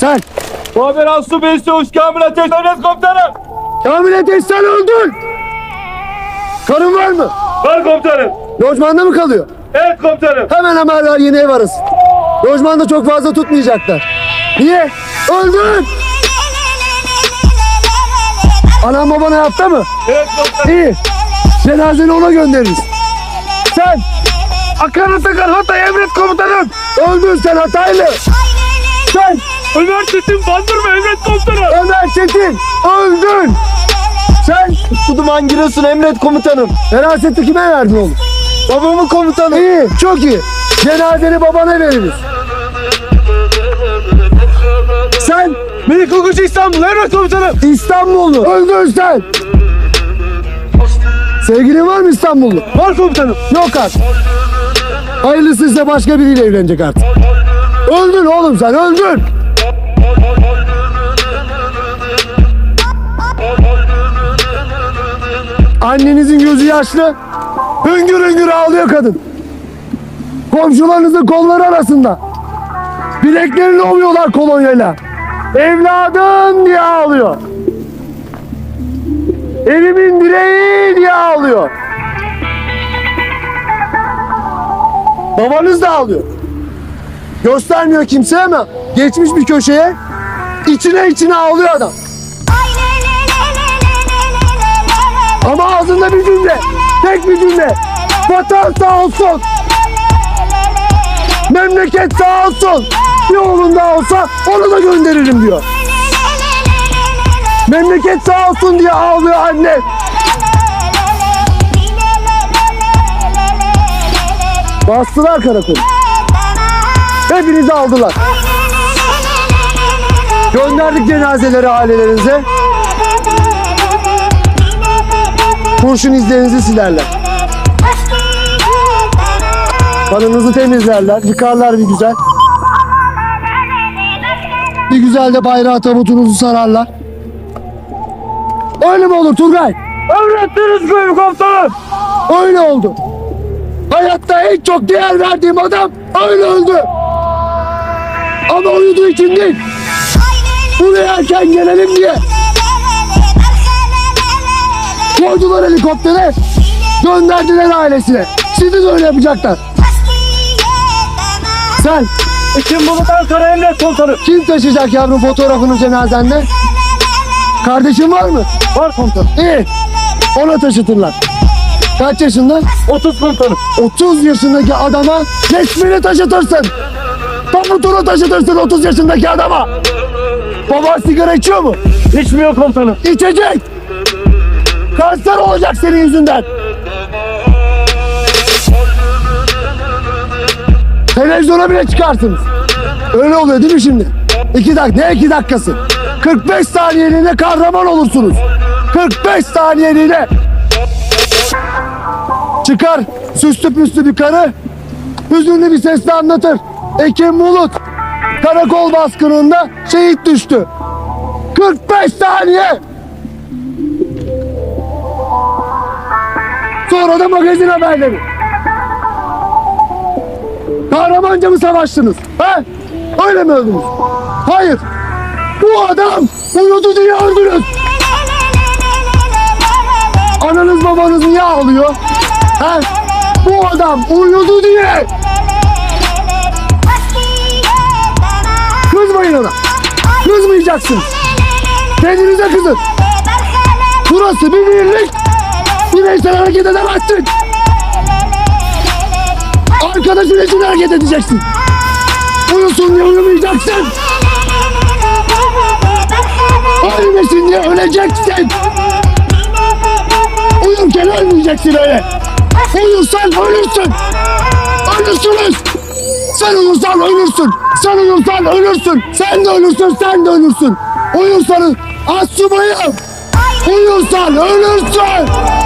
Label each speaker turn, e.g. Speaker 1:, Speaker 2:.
Speaker 1: Sen
Speaker 2: Muhabir Aslı Bey Çavuş Kamil Ateş Devlet Komutanım.
Speaker 1: Kamil Ateş sen öldün. Karın var mı?
Speaker 2: Var komutanım.
Speaker 1: Lojmanda mı kalıyor?
Speaker 2: Evet komutanım.
Speaker 1: Hemen haberler yeni ev arasın. Lojmanda çok fazla tutmayacaklar. Niye? Öldün. Anam baban hayatta mı?
Speaker 2: Evet komutanım.
Speaker 1: İyi. Cenazeni ona göndeririz. Sen Akan Atakan Hatay Emret Komutanım. Öldün sen Hataylı. Sen
Speaker 2: Ömer Çetin Bandırma Emret Komutanım.
Speaker 1: Ömer Çetin. Öldün. Sen
Speaker 3: Kuduman Giresun Emret Komutanım.
Speaker 1: Feraseti kime verdin oğlum?
Speaker 3: Babamın komutanı.
Speaker 1: İyi, çok iyi. Cenazeni babana veririz. Sen
Speaker 2: Melik Okucu İstanbul Emret Komutanım.
Speaker 1: İstanbullu. Öldün sen. Sevgilin var mı İstanbullu?
Speaker 2: Var komutanım.
Speaker 1: Yok artık. Hayırlısıysa başka biriyle evlenecek artık. Öldün oğlum sen öldün. Annenizin gözü yaşlı. Hüngür hüngür ağlıyor kadın. Komşularınızın kolları arasında. Bileklerini ovuyorlar kolonyayla. Evladım diye ağlıyor. Evimin direği diye ağlıyor. Babanız da ağlıyor. Göstermiyor kimseye ama geçmiş bir köşeye içine içine ağlıyor adam. Ama ağzında bir cümle, tek bir cümle. Vatan sağ olsun, memleket sağ olsun. Bir oğlun daha olsa onu da gönderirim diyor. Memleket sağ olsun diye ağlıyor anne. Bastılar karakolu. Hepinizi aldılar. Gönderdik cenazeleri ailelerinize. Kurşun izlerinizi silerler. Kanınızı temizlerler. Yıkarlar bir güzel. Bir güzel de bayrağı tabutunuzu sararlar. Öyle mi olur Turgay?
Speaker 2: Emrettiniz köyüm komutanım.
Speaker 1: Öyle oldu. Hayatta en çok değer verdiğim adam öyle öldü. Ama uyuduğu için değil. Buraya erken gelelim diye koydular helikoptere gönderdiler ailesine. Sizi de öyle yapacaklar. Sen
Speaker 2: Ekim Bulut Ankara Emret Komutanım.
Speaker 1: kim taşıyacak yavrum fotoğrafını cenazende? Kardeşin var mı?
Speaker 2: Var komutanım.
Speaker 1: İyi. Ona taşıtırlar. Kaç yaşında?
Speaker 2: 30 komutanım.
Speaker 1: 30 yaşındaki adama resmini taşıtırsın. Tabutunu taşıtırsın 30 yaşındaki adama. Baba sigara içiyor mu?
Speaker 2: İçmiyor komutanım.
Speaker 1: İçecek. Kanser olacak senin yüzünden. Televizyona bile çıkarsınız. Öyle oluyor değil mi şimdi? İki dakika, ne iki dakikası? 45 saniyeliğine kahraman olursunuz. 45 saniyeliğine. Çıkar süslü püslü bir karı. Hüzünlü bir sesle anlatır. Ekim Bulut karakol baskınında şehit düştü. 45 saniye. Sonra da magazin haberleri. Kahramanca mı savaştınız? He? Öyle mi öldünüz? Hayır. Bu adam uyudu diye öldünüz. Ananız babanız niye ağlıyor? He? Bu adam uyudu diye. Kızmayın ona. Kızmayacaksınız. Kendinize kızın. Burası bir birlik. Bireysel hareket edemezsin. Arkadaşın için hareket edeceksin. Uyusun diye uyumayacaksın. Ölmesin diye öleceksin. Uyurken ölmeyeceksin öyle. Uyursan ölürsün. Ölürsünüz. Sen uyursan ölürsün. Sen uyursan ölürsün. Sen de ölürsün, sen de ölürsün. Uyursan as subayım. Uyursan ölürsün.